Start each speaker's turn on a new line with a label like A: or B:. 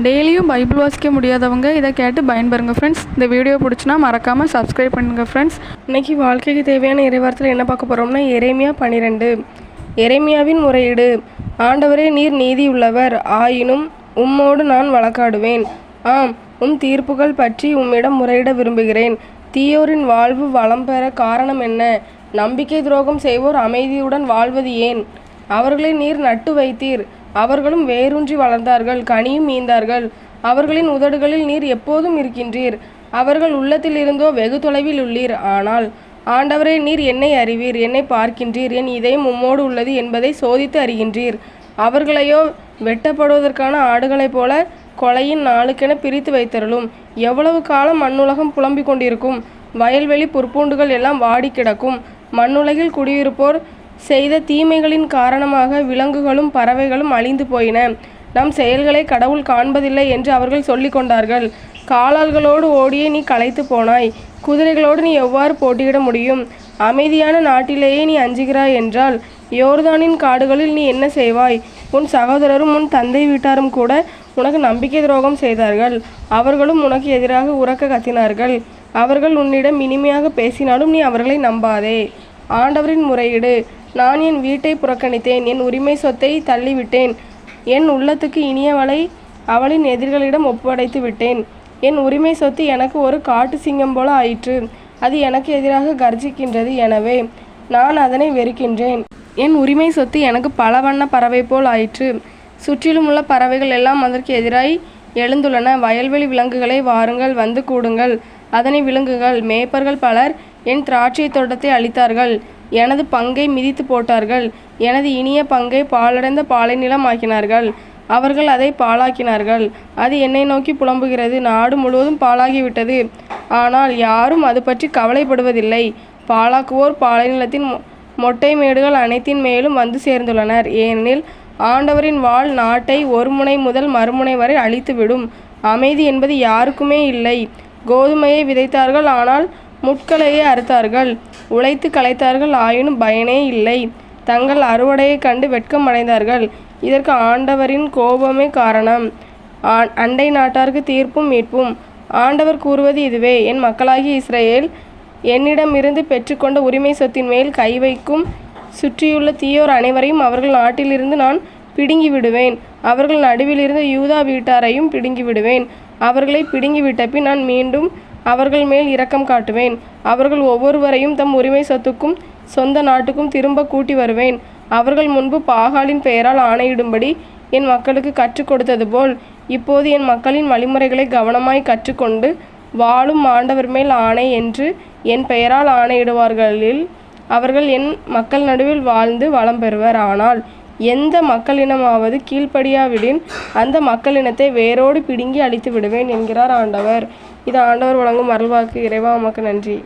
A: டெய்லியும் பைபிள் வாசிக்க முடியாதவங்க இதை கேட்டு பயன்பெறுங்க ஃப்ரெண்ட்ஸ் இந்த வீடியோ பிடிச்சினா மறக்காமல் சப்ஸ்கிரைப் பண்ணுங்கள் ஃப்ரெண்ட்ஸ்
B: இன்னைக்கு வாழ்க்கைக்கு தேவையான இறைவாரத்தில் என்ன பார்க்க போகிறோம்னா எரேமியா பன்னிரெண்டு எரேமியாவின் முறையீடு ஆண்டவரே நீர் நீதி உள்ளவர் ஆயினும் உம்மோடு நான் வழக்காடுவேன். ஆம் உம் தீர்ப்புகள் பற்றி உம்மிடம் முறையிட விரும்புகிறேன். தீயோரின் வாழ்வு வளம் பெற காரணம் என்ன? நம்பிக்கை துரோகம் செய்வோர் அமைதியுடன் வாழ்வது ஏன்? அவர்களை நீர் நட்டு வைத்தீர். அவர்களும் வேரூன்றி வளர்ந்தார்கள் கனியும் மீந்தார்கள் அவர்களின் உதடுகளில் நீர் எப்போதும் இருக்கின்றீர். அவர்கள் உள்ளத்தில் இருந்தோ வெகு தொலைவில் உள்ளீர். ஆனால் ஆண்டவரே நீர் என்னை அறிவீர் என்னை பார்க்கின்றீர். என் இதயம் உம்மோடு உள்ளது என்பதை சோதித்து அறிகின்றீர். அவர்களையோ வெட்டப்படுவதற்கான ஆடுகளைப் போல கொலையின் நாளுக்கென பிரித்து வைத்தருளும். எவ்வளவு காலம் மண்ணுலகம் புலம்பிக் கொண்டிருக்கும். வயல்வெளி புற்பூண்டுகள் எல்லாம் வாடி கிடக்கும். மண்ணுலகில் குடியிருப்போர் செய்த தீமைகளின் காரணமாக விலங்குகளும் பறவைகளும் அழிந்து போயின. நம் செயல்களை கடவுள் காண்பதில்லை என்று அவர்கள் சொல்லிக் கொண்டார்கள். காலாள்களோடு ஓடியே நீ களைத்து போனாய். குதிரைகளோடு நீ எவ்வாறு போட்டியிட முடியும்? அமைதியான நாட்டிலேயே நீ அஞ்சுகிறாய் என்றால் யோர்தானின் காடுகளில் நீ என்ன செய்வாய்? உன் சகோதரரும் உன் தந்தை வீட்டாரும் கூட உனக்கு நம்பிக்கை துரோகம் செய்தார்கள். அவர்களும் உனக்கு எதிராக உறக்க கத்தினார்கள். அவர்கள் உன்னிடம் இனிமையாக பேசினாலும் நீ அவர்களை நம்பாதே. ஆண்டவரின் முறையீடு. நான் என் வீட்டை புறக்கணித்தேன் என் உரிமை சொத்தை தள்ளிவிட்டேன். என் உள்ளத்துக்கு இனியவளை அவளின் எதிரிகளிடம் ஒப்படைத்து விட்டேன். என் உரிமை சொத்து எனக்கு ஒரு காட்டு சிங்கம் போல ஆயிற்று. அது எனக்கு எதிராக கர்ஜிக்கின்றது எனவே நான் அதனை வெறுக்கின்றேன். என் உரிமை சொத்து எனக்கு பல வண்ண பறவை போல் ஆயிற்று. சுற்றிலும் உள்ள பறவைகள் எல்லாம் அதற்கு எதிராய் எழுந்துள்ளன. வயல்வெளி விலங்குகளை வாருங்கள் வந்து கூடுங்கள். அதனை விலங்குகள் மேய்ப்பர்கள் பலர் என் திராட்சை தோட்டத்தை அழித்தார்கள். எனது பங்கை மிதித்து போட்டார்கள். எனது இனிய பங்கை பாலடைந்த பாலை நிலம் ஆக்கினார்கள் அவர்கள் அதை பாழாக்கினார்கள். அது என்னை நோக்கி புலம்புகிறது. நாடு முழுவதும் பாழாகிவிட்டது. ஆனால் யாரும் அது பற்றி கவலைப்படுவதில்லை. பாழாக்குவோர் பாலைநிலத்தின் மொட்டை மேடுகள் அனைத்தின் மேலும் வந்து சேர்ந்துள்ளனர். ஏனெனில் ஆண்டவரின் வாள் நாட்டை ஒரு முனை முதல் மறுமுனை வரை அழித்துவிடும். அமைதி என்பது யாருக்குமே இல்லை. கோதுமையை விதைத்தார்கள். ஆனால் முட்களையே அறுத்தார்கள். உழைத்து களைத்தார்கள் ஆயினும் பயனே இல்லை. தங்கள் அறுவடையைக் கண்டு வெட்கம் அடைந்தார்கள். இதற்கு ஆண்டவரின் கோபமே காரணம். அண்டை நாட்டாருக்கு தீர்ப்பும் மீட்பும். ஆண்டவர் கூறுவது இதுவே என் மக்களாகிய இஸ்ரேல் என்னிடமிருந்து பெற்றுக்கொண்ட உரிமை சொத்தின் மேல் கை வைக்கும் சுற்றியுள்ள தீயோர் அனைவரையும் அவர்கள் நாட்டிலிருந்து நான் பிடுங்கி விடுவேன் அவர்கள் நடுவிலிருந்து யூதா வீட்டாரையும் பிடுங்கி விடுவேன் அவர்களை பிடுங்கி விட்டபின் நான் மீண்டும் அவர்கள் மேல் இரக்கம் காட்டுவேன். அவர்கள் ஒவ்வொருவரையும் தம் உரிமை சொத்துக்கும் சொந்த நாட்டுக்கும் திரும்ப கூட்டி வருவேன். அவர்கள் முன்பு பாகாலின் பெயரால் ஆணையிடும்படி என் மக்களுக்கு கற்றுக் கொடுத்தது போல் இப்போது என் மக்களின் வழிமுறைகளை கவனமாய் கற்றுக்கொண்டு வாழும் ஆண்டவர் மேல் ஆணை என்று என் பெயரால் ஆணையிடுவார்களில் அவர்கள் என் மக்கள் நடுவில் வாழ்ந்து வளம் பெறுவர். ஆனால் எந்த மக்களினமாவது கீழ்ப்படியாவிடின் அந்த மக்களினத்தை வேரோடு பிடுங்கி அழித்து விடுவேன் என்கிறார் ஆண்டவர். இது ஆண்டவர் வழங்கும் அருள்வாக்கு. இறைவா உமக்கு நன்றி.